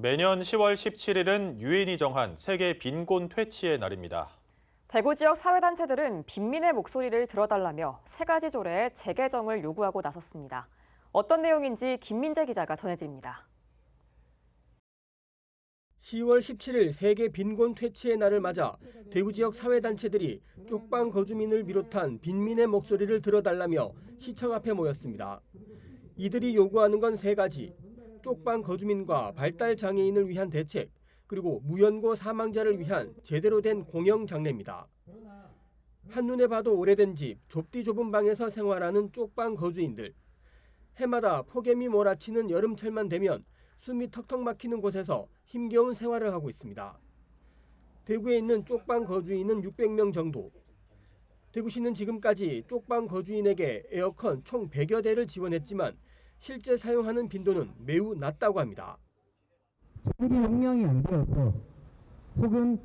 매년 10월 17일은 유엔이 정한 세계 빈곤 퇴치의 날입니다. 대구 지역 사회단체들은 빈민의 목소리를 들어달라며 세 가지 조례의 재개정을 요구하고 나섰습니다. 어떤 내용인지 김민재 기자가 전해드립니다. 10월 17일 세계 빈곤 퇴치의 날을 맞아 대구 지역 사회단체들이 쪽방 거주민을 비롯한 빈민의 목소리를 들어달라며 시청 앞에 모였습니다. 이들이 요구하는 건 세 가지. 쪽방 거주민과 발달 장애인을 위한 대책, 그리고 무연고 사망자를 위한 제대로 된 공영 장례입니다. 한눈에 봐도 오래된 집, 좁디 좁은 방에서 생활하는 쪽방 거주인들. 해마다 폭염이 몰아치는 여름철만 되면 숨이 턱턱 막히는 곳에서 힘겨운 생활을 하고 있습니다. 대구에 있는 쪽방 거주인은 600명 정도. 대구시는 지금까지 쪽방 거주인에게 에어컨 총 100여 대를 지원했지만 실제 사용하는 빈도는 매우 낮다고 합니다. 전기 용량이 안 되어서 혹은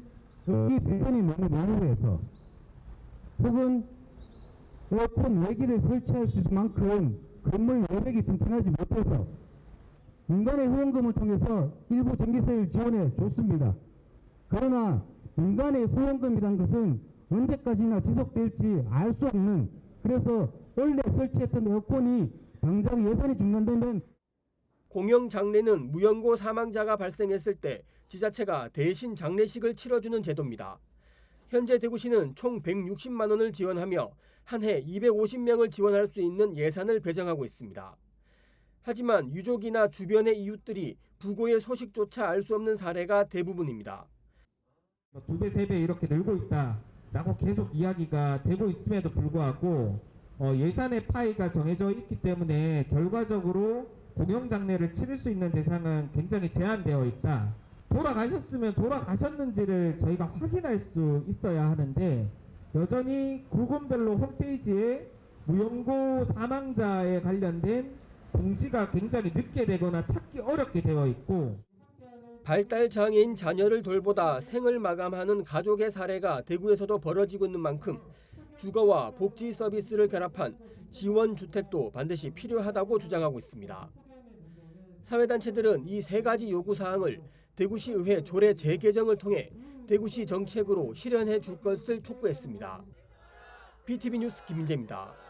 전기 배선이 너무 노후해서 혹은 에어컨 외기를 설치할 수 있을 만큼 건물 외벽이 튼튼하지 못해서 민간의 후원금을 통해서 일부 전기세를 지원해 줬습니다. 그러나 민간의 후원금이란 것은 언제까지나 지속될지 알 수 없는 그래서 원래 설치했던 에어컨이 당장 예산이 중단되면 공영 장례는 무연고 사망자가 발생했을 때 지자체가 대신 장례식을 치러주는 제도입니다. 현재 대구시는 총 160만 원을 지원하며 한 해 250명을 지원할 수 있는 예산을 배정하고 있습니다. 하지만 유족이나 주변의 이웃들이 부고의 소식조차 알 수 없는 사례가 대부분입니다. 뭐두 배, 세 배 이렇게 늘고 있다라고 계속 이야기가 되고 있음에도 불구하고 어, 예산의 파이가 정해져 있기 때문에 결과적으로 공영 장례를 치를 수 있는 대상은 굉장히 제한되어 있다. 돌아가셨으면 돌아가셨는지를 저희가 확인할 수 있어야 하는데 여전히 구군별로 홈페이지에 무연고 사망자에 관련된 공지가 굉장히 늦게 되거나 찾기 어렵게 되어 있고 발달 장애인 자녀를 돌보다 생을 마감하는 가족의 사례가 대구에서도 벌어지고 있는 만큼 주거와 복지 서비스를 결합한 지원 주택도 반드시 필요하다고 주장하고 있습니다. 사회단체들은 이 세 가지 요구 사항을 대구시 의회 조례 재개정을 통해 대구시 정책으로 실현해 줄 것을 촉구했습니다. BTV 뉴스 김민재입니다.